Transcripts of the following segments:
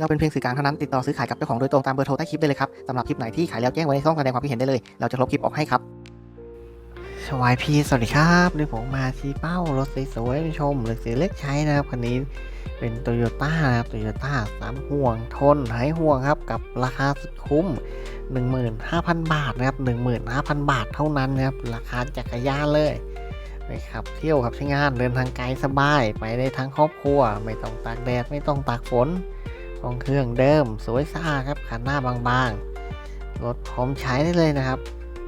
เราเป็นเพียงสื่อกลางเท่านั้นติดต่อซื้อขายกับเจ้าของโดยตรงตามเบอร์โทรใต้คลิปได้เลยครับสำหรับคลิปไหนที่ขายแล้วแจ้งไว้ในช่องแสดงความคิดเห็นได้เลย เราจะลบคลิปออกให้ครับสวายพีสวัสดีครับนี่ผมมาชีเป้ารถสวยๆชมหรือสีเล็กใช้นะครับคันนี้เป็นโตโยต้านะครับโตโยต้าสามห่วงทนหายห่วงครับกับราคาสุดคุ้ม 15,000 บาทนะครับ 15,000 บาทเท่านั้นนะครับราคาจักรยานเลยไปขับเที่ยวขับใช้งานเดินทางไกลสบายไปได้ทั้งครอบครัว ไม่ต้องตากแดดไม่ต้องตากฝน ห้องเครื่องเดิมสวยสะอาดครับคันหน้าบางๆรถพร้อมใช้ได้เลยนะครับ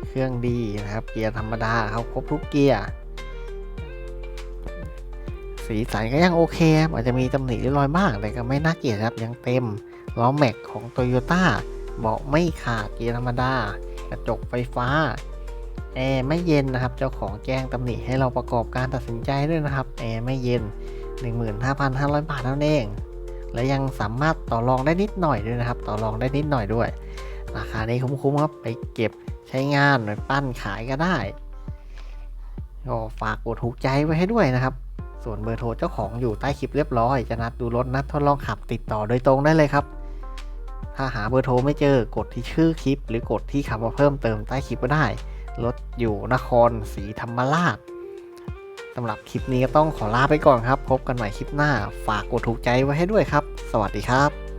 เครื่องดีนะครับ เกียร์ธรรมดาเขาครบทุกเกียร์สีสันก็ยังโอเคครับอาจจะมีตำหนิเล็กน้อยบ้างแต่ก็ไม่น่าเกลียดครับยังเต็มล้อแม็กของโตโยต้าเบาะไม่ขาดเกียร์ธรรมดา กระจกไฟฟ้าแอร์ไม่เย็นนะครับ เจ้าของแจ้งตำหนิให้เราประกอบการตัดสินใจด้วยนะครับ แอร์ไม่เย็น 15,500 บาทเท่านั้นเอง และยังสามารถต่อรองได้นิดหน่อยด้วยนะครับ ต่อรองได้นิดหน่อยด้วย ราคานี้คุ้มๆครับไปเก็บใช้งานหรือปั้นขายก็ได้ก็ฝากกดถูกใจไว้ให้ด้วยนะครับ ส่วนเบอร์โทรเจ้าของอยู่ใต้คลิปเรียบร้อย จะนัดดูรถนัดทดลองขับติดต่อโดยตรงได้เลยครับ ถ้าหาเบอร์โทรไม่เจอกดที่ชื่อคลิป หรือกดที่คำว่าเพิ่มเติมใต้คลิปก็ได้ รถอยู่นครศรีธรรมราช สำหรับคลิปนี้ก็ต้องขอลาไปก่อนครับ พบกันใหม่คลิปหน้า ฝากกดถูกใจไว้ให้ด้วยครับ สวัสดีครับ